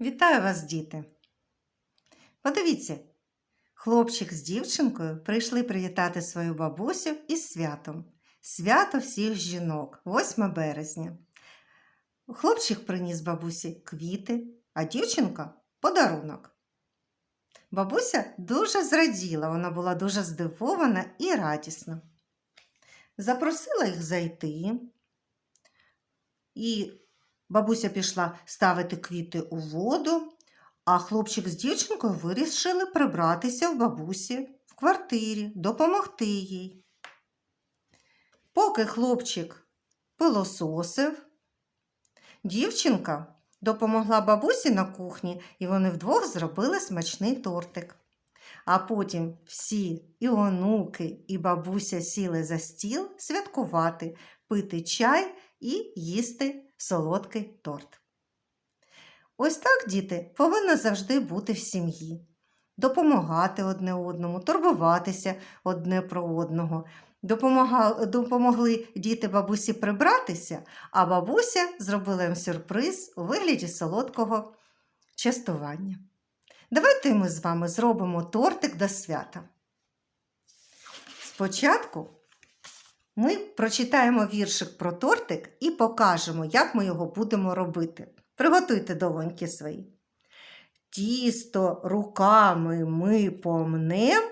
Вітаю вас, діти! Подивіться, хлопчик з дівчинкою прийшли привітати свою бабусю із святом. Свято всіх жінок, 8 березня. Хлопчик приніс бабусі квіти, а дівчинка подарунок. Бабуся дуже зраділа, вона була дуже здивована і радісна. Запросила їх зайти, і Бабуся пішла ставити квіти у воду, а хлопчик з дівчинкою вирішили прибратися в бабусі в квартирі, допомогти їй. Поки хлопчик пилососив, дівчинка допомогла бабусі на кухні, і вони вдвох зробили смачний тортик. А потім всі і онуки, і бабуся сіли за стіл святкувати, пити чай і їсти солодкий торт. Ось так, діти, повинно завжди бути в сім'ї. Допомагати одне одному, турбуватися одне про одного. Допомогли діти бабусі прибратися, а бабуся зробила їм сюрприз у вигляді солодкого частування. Давайте ми з вами зробимо тортик до свята. Спочатку ми прочитаємо віршик про тортик і покажемо, як ми його будемо робити. Приготуйте долоньки свої. Тісто руками ми помнем,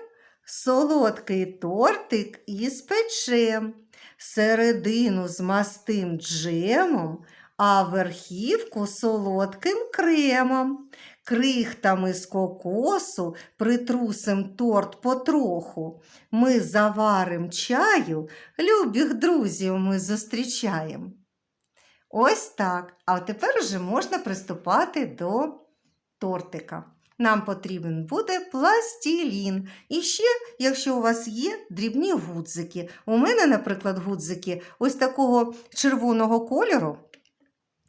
солодкий тортик із печем, середину змастим джемом, а верхівку солодким кремом. Крихтами з кокосу притрусим торт потроху. Ми заварим чаю, любих друзів ми зустрічаємо. Ось так. А тепер вже можна приступати до тортика. Нам потрібен буде пластилін. І ще, якщо у вас є дрібні гудзики. У мене, наприклад, гудзики ось такого червоного кольору.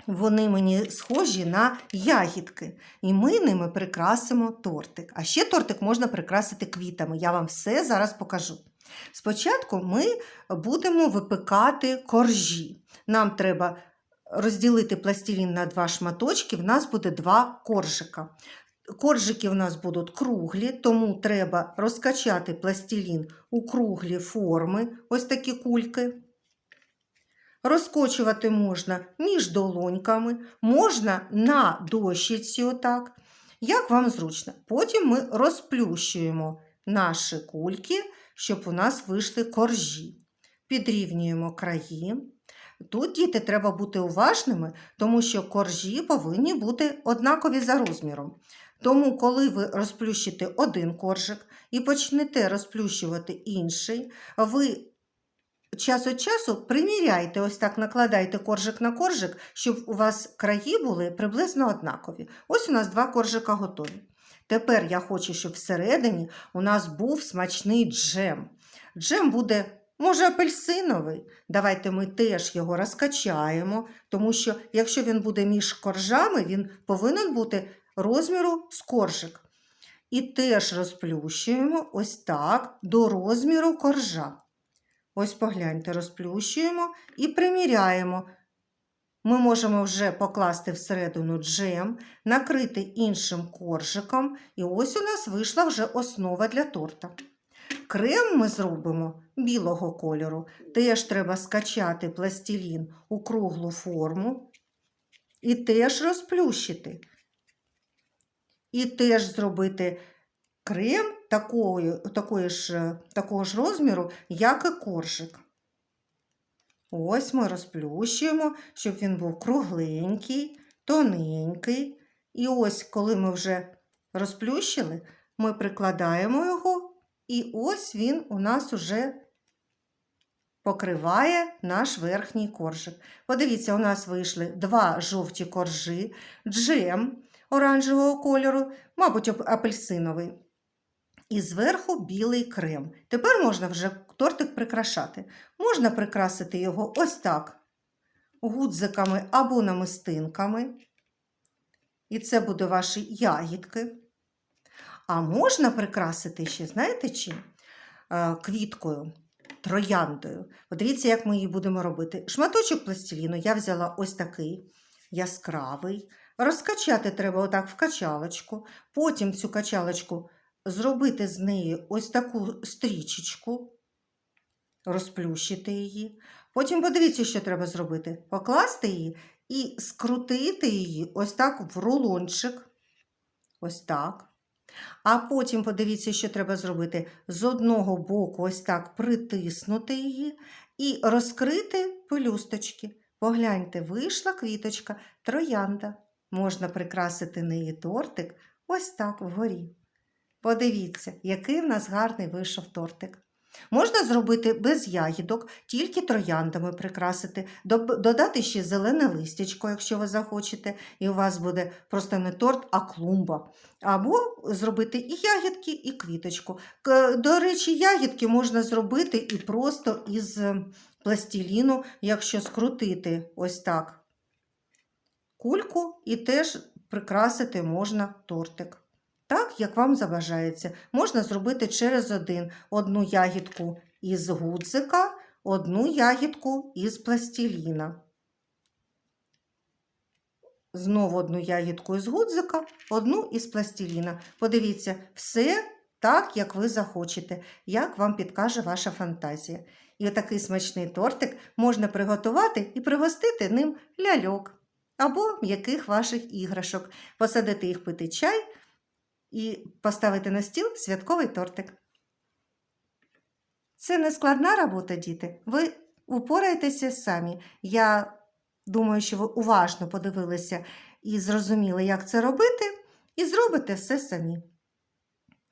Вони мені схожі на ягідки, і ми ними прикрасимо тортик. А ще тортик можна прикрасити квітами. Я вам все зараз покажу. Спочатку ми будемо випекати коржі. Нам треба розділити пластилін на два шматочки, в нас буде два коржика. Коржики в нас будуть круглі, тому треба розкачати пластилін у круглі форми, ось такі кульки. Розкочувати можна між долоньками, можна на дощиці, отак, як вам зручно. Потім ми розплющуємо наші кульки, щоб у нас вийшли коржі. Підрівнюємо краї. Тут, діти, треба бути уважними, тому що коржі повинні бути однакові за розміром. Тому, коли ви розплющите один коржик і почнете розплющувати інший, ви час від часу приміряйте, ось так накладайте коржик на коржик, щоб у вас краї були приблизно однакові. Ось у нас два коржика готові. Тепер я хочу, щоб всередині у нас був смачний джем. Джем буде, може, апельсиновий. Давайте ми теж його розкачаємо, тому що якщо він буде між коржами, він повинен бути розміру з коржик. І теж розплющуємо ось так до розміру коржа. Ось погляньте, розплющуємо і приміряємо. Ми можемо вже покласти всередину джем, накрити іншим коржиком, і ось у нас вийшла вже основа для торта. Крем ми зробимо білого кольору. Теж треба скачати пластилін у круглу форму і теж розплющити. І теж зробити крем такої, такої ж, такого ж розміру, як і коржик. Ось ми розплющуємо, щоб він був кругленький, тоненький. І ось, коли ми вже розплющили, ми прикладаємо його, і ось він у нас уже покриває наш верхній коржик. Подивіться, у нас вийшли два жовті коржі, джем оранжевого кольору, мабуть, апельсиновий. І зверху білий крем. Тепер можна вже тортик прикрашати. Можна прикрасити його ось так, гудзиками або намистинками. І це буде ваші ягідки. А можна прикрасити ще, знаєте чим? Е, Квіткою, трояндою. Подивіться, як ми її будемо робити. Шматочок пластиліну я взяла ось такий яскравий, Розкачати треба отак в качалочку. Потім цю качалочку зробити з неї ось таку стрічечку, розплющити її. Потім подивіться, що треба зробити. Покласти її і скрутити її ось так в рулончик. Ось так. А потім подивіться, що треба зробити. З одного боку ось так притиснути її і розкрити пелюсточки. Погляньте, вийшла квіточка, троянда. Можна прикрасити неї тортик ось так вгорі. Подивіться, який в нас гарний вийшов тортик. Можна зробити без ягідок, тільки трояндами прикрасити, додати ще зелене листячко, якщо ви захочете, і у вас буде просто не торт, а клумба. Або зробити і ягідки, і квіточку. До речі, ягідки можна зробити і просто із е, пластиліну, якщо скрутити ось так кульку, і теж прикрасити можна тортик. Так, як вам забажається, можна зробити через один одну ягідку із гудзика, одну ягідку із пластиліна. Знову одну ягідку із гудзика, одну із пластиліна. Подивіться, все так, як ви захочете, як вам підкаже ваша фантазія. І отакий смачний тортик можна приготувати і пригостити ним ляльок або м'яких ваших іграшок, посадити їх пити чай і поставити на стіл святковий тортик. Це не складна робота, діти. Ви упораєтеся самі. Я думаю, що ви уважно подивилися і зрозуміли, як це робити, і зробите все самі.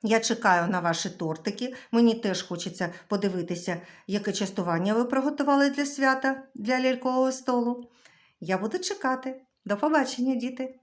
Я чекаю на ваші тортики. Мені теж хочеться подивитися, яке частування ви приготували для свята, для лялькового столу. Я буду чекати. До побачення, діти!